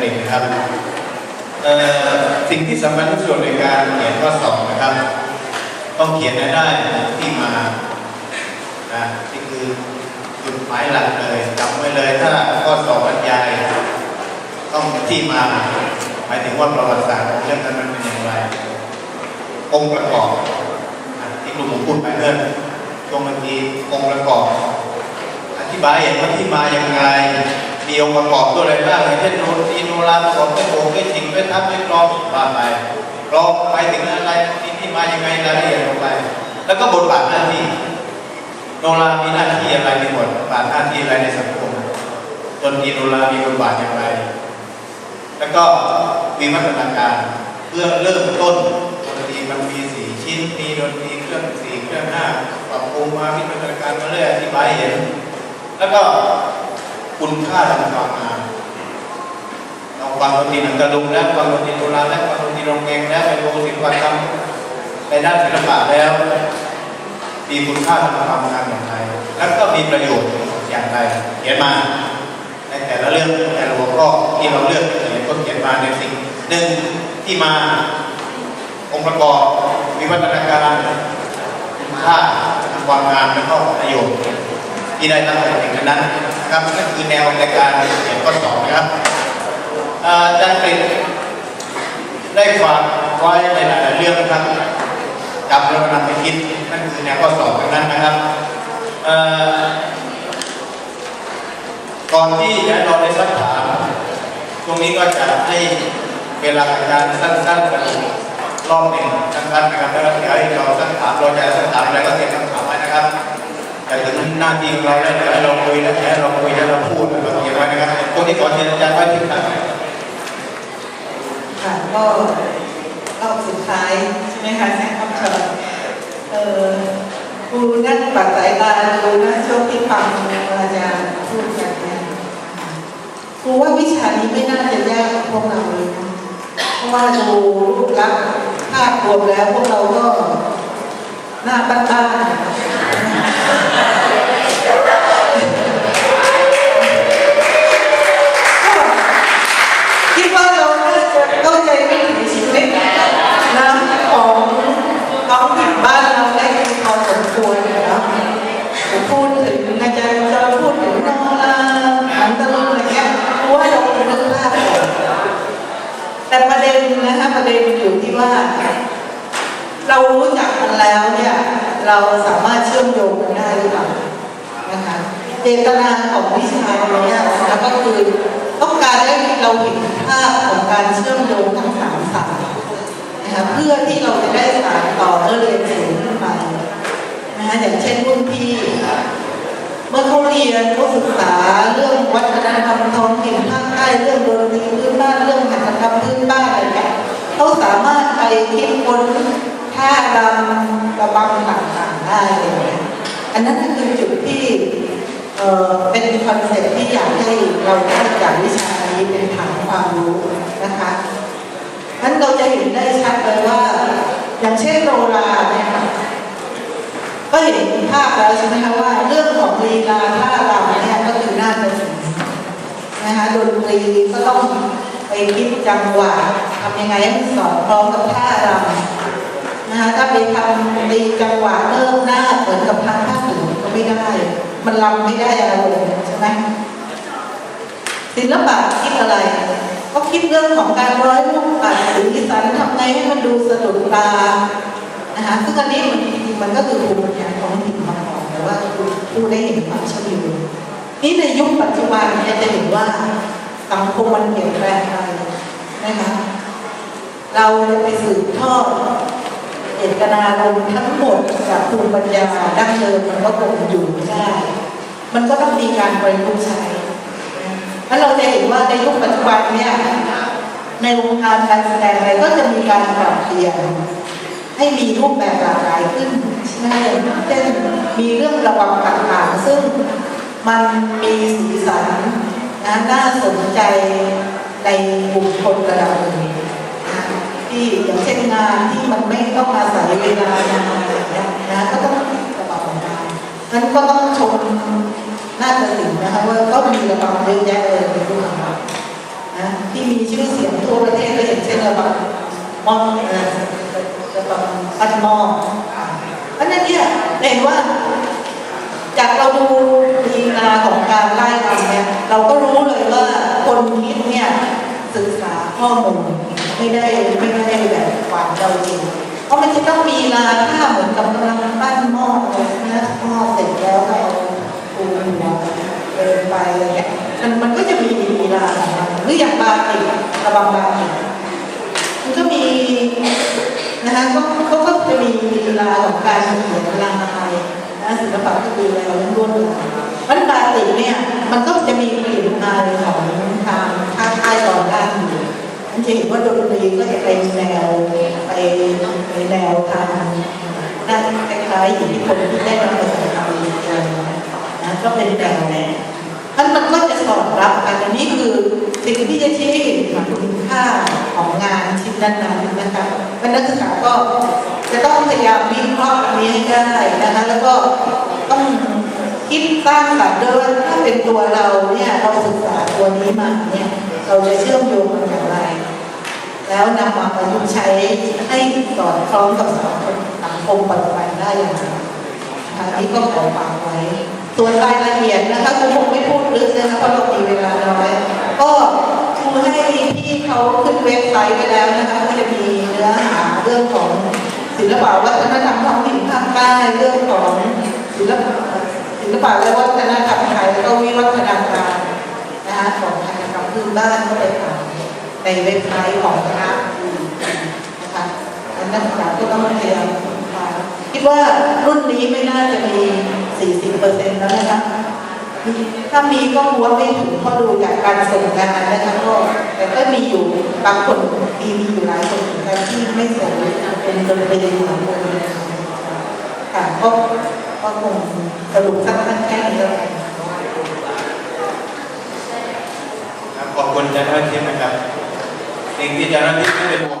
กฤษนะครับสิ่งที่สำคัญที่สุดในการเขียนข้อสอบนะครับ ต้องเขียนให้ได้ที่มานะนี่คือจุดหมายหลักเลยจำไว้เลยถ้าข้อสอบบรรยายต้องที่มา หมายถึงว่าประวัติศาสตร์ของเรื่องนั้นมันเป็นอย่างไร องค์ประกอบที่กลุ่มผมพูดไปเรื่องช่วงเมื่อกี้องค์ประกอบ อธิบายเห็นว่าที่มาอย่างไร มีองค์ประกอบตัวอะไรบ้างอย่างเช่นโนตีโนราผสมเป็นโงเป็นถิงเป็นทับเป็นกรองว่าไปกรองไปถึงอะไรมีที่มายังไงรายละเอียดลงไป แล้วก็บทบาทหน้าที่ โนรามีหน้าที่อะไรในบทบาทหน้าที่อะไรในสังคมดนตีโนรามีบทบาทอย่างไร แล้วก็มีวัฒนาการเพื่อเริ่มต้นดนตรีมันมีสี่ชิ้นมีดนตรีเครื่องสี่เครื่องห้าปรับปรุงมาวิวัฒนาการมาเรื่อยอธิบายเห็น แล้วก็ คุณค่าทางความงามเราฟังดนตรีหนังตะลุงแล้วฟังดนตรีโบราณแล้วฟังดนตรีโรงแกงแล้วไปดูศิลปกรรมในด้านศิลปะแล้ว มีคุณค่าทางความงามอย่างไรแล้วก็มีประโยชน์อย่างไรเขียนมาในแต่ละเรื่องแต่ละหัวข้อที่เราเลือกเขียนก็เขียนมาในสิ่งหนึ่งที่มาองค์ประกอบวิวัฒนาการคุณค่าทางความงามและก็ประโยชน์ ที่ได้ตั้งแต่สิ่งนั้นนะครับนั่นคือแนวในการเขียนข้อสอบนะครับอาจารย์กฤษได้ฝากไว้ในหลายๆเรื่องนะครับจำแล้วนำไปคิดนั่นคือแนวข้อสอบทั้งนั้นนะครับเอ่อก่อนที่จะเราได้สักถามตรงนี้ก็จะให้เวลาการสั้นๆกันรอบหนึ่งสั้นๆนะครับแล้วเดี๋ยวให้เราสักถามเราจะสักถามอะไรก็เตรียมคำถามไว้นะครับ แต่ถึงหน้าที่ของเราแล้วเดี๋ยวเราคุยแล้วให้เราคุยแล้วเราพูดแล้วก็เตรียมไว้นะครับตรงนี้ขอเชิญอาจารย์ไว้ที่ครับค่ะก็รอบสุดท้ายใช่ไหมคะแซงคำเชิญเออครูนั่งปัดสายตาดูนะช่วงที่ฟังอาจารย์พูดกันเนี่ยครูว่าวิชานี้ไม่น่าจะยากพวกเราเลยนะเพราะว่าดูรูปลักษณ์ภาพรวมแล้วพวกเราก็หน้าบ้านๆ อาจารย์จะพูดถึงโนราหนังตะลุงอะไรเงี้ยเพราะว่าเราเป็นเรื่ากแต่ประเด็นนะคะประเด็นอยู่ที่ว่า เรารู้จักมันแล้วเนี่ยเราสามารถเชื่อมโยงกันได้หรือเปล่านะคะเจตนาของวิชาเราเนี่ยนะก็คือต้องการให้เราเห็นภาพของการเชื่อมโยงทั้งสามสายนะคะเพื่อที่เราจะได้สานต่อเมื่อเรียนสูงขึ้นไปนะคะอย่างเช่นรุ่นพี่ เมื่อเขาเรียนเขาศึกษาเรื่องวัฒนธรรมท้องถิ่นภาคใต้เรื่องดนตรีพื้นบ้านเรื่องหัตถกรรมพื้นบ้านอะไรเนี่ยเขาสามารถไปคิดค้นท่ารำระบำต่างๆได้เลยนะอันนั้นคือจุดที่เอ่อเป็นคอนเซ็ปต์ที่อยากให้เราได้จากวิชานี้เป็นฐานความรู้นะคะนั้นเราจะเห็นได้ชัดเลยว่า อย่างเช่นโนรา เนี่ยค่ะก็เห็นภาพแล้วใช่ไหมคะว่าเรื่องของลีลาท่ารำเนี่ยก็คือน่าจะสินนะคะดนตรีก็ต้องไปคิดจังหวะทำยังไงให้มันสอดคล้องกับท่ารำนะคะถ้าไปทำตีจังหวะเริ่มหน้าเหมือนกับทางภาคเหนือก็ไม่ได้ มันรำไม่ได้อารมณ์ใช่ไหมศิลปะคิดอะไรก็คิดเรื่องของการร้อยลูกปัดสีสันทำไงให้มันดูสะดุดตานะคะซึ่งอันนี้มัน มันก็คือภูมิปัญญาท้องถิ่นมาก่อนแต่ว่าผู้ได้เห็นความเชื่อมโยงนี่ในยุคปัจจุบันเนี่ยจะเห็นว่าสังคมมันเปลี่ยนแปลงไปนะคะเราจะไปสืบทอดเจตนารมทั้งหมดจากภูมิปัญญาดั้งเดิมมันก็คงอยู่ไม่ได้ มันก็ต้องมีการประยุกต์ใช้แล้วเราจะเห็นว่าในยุคปัจจุบันเนี่ยในวงการการแสดงอะไรก็จะมีการปรับเปลี่ยนให้มีรูปแบบหลากหลายขึ้น ใช่ไหมอย่างเช่นมีเรื่องระวังต่างๆ ซึ่งมันมีสีสันนะน่าสนใจในบุคคลระดับหนึ่งที่อย่างเช่นงานที่มันไม่ต้องอาศัยเวลานานอะไรอย่างเงี้ยนะก็ต้องระวังงารนั้นก็ต้องชมน่าจะสินนะคะว่าก็มีระวังเยอะแยะเลยในรูปของเรานะที่มีชื่อเสียงทั่วประเทศก็อย่างเช่นระบำมอนระบำปันหมอ ราะนั้นเนี่ยเห็นว่า จากเราดูลีลาของการไล่รำเนี่ยเราก็รู้เลยว่าคนคิดเนี่ยศึกษาข้อมูลไม่ได้ไม่ได้แบบหวานเราจริงเพราะมันจะต้องมีลาท่าเหมือนกับกำลังปั้นหม้อเลยนะหม้อเสร็จแล้วเอาปูหัวเดินไปอะไรเงี้ยมันมันก็จะมีลีลาของมันหรืออย่างบาติระบำบาติกมันก็มี นะคะเขาเขาก็จะมีลีลาของการเขียนลายนะศิลปะก็คืออะไรล้วนๆมันบาติเนี่ยมันก็จะมีกลิ่นอายของทางภาคใต้ตอนล่างอยู่มันจะเห็นว่าดนตรีก็จะเป็นแนวไปในแนวทางด้านคล้ายๆอิทธิพลที่ได้มาจากทางอเมริกันนะก็เป็นแนวแนวมันมันก็จะสอดรับกันอันนี้คือสิ่งที่จะชี้ให้เห็นถึงคุณค่าของงานชิ้นนั้นๆนะคะ นักศึกษาก็จะต้องพยายามวิเคราะห์อันนี้ให้ได้นะคะแล้วก็ต้องคิดสร้างสรรค์ด้วยว่าถ้าเป็นตัวเราเนี่ยเราศึกษาตัวนี้มาเนี่ยเราจะเชื่อมโยงมันอย่างไร แล้วนำมาประยุกต์ใช้ให้สอดคล้องกับสังคมสังคมปัจจุบันได้อย่างไรอันนี้ก็ขอฝากไว้ ส่วนรายละเอียดนะคะครูคงไม่พูดลึกนะคะเพราะเรามีเวลาน้อยก็ครูให้ ที่เขาขึ้นเว็บไซต์ไปแล้วนะคะก็จะมีเนื้อหาเรื่องของศิลปะวัฒนธรรมท้องถิ่นภาคใต้เรื่องของศิลปะศิลปะและวัฒนธรรมไทยแล้วก็วิวัฒนาการนะคะของทางกรรมพื้นบ้านก็ไปอ่านในเว็บไซต์ของคณะนะคะอันนักศึกษาก็ต้องพยายามศึกษาคิดว่ารุ่นนี้ไม่น่าจะมี 40%แล้วนะคะ ถ้ามีก็หัวไม่ถึงเพราะดูจากการส่งงานนะคะก็แต่ก็มีอยู่บางคนมีมีอยู่หลายคนเหมือนกันที่ไม่ส่งเป็นดนตรีของคนค่ะก็ก็คงสรุปสั้นๆแค่นี้แล้วกันขอบคุณอาจารย์อาทิตย์นะครับสิ่งที่อาจารย์อาทิตย์ไม่เป็นห่วง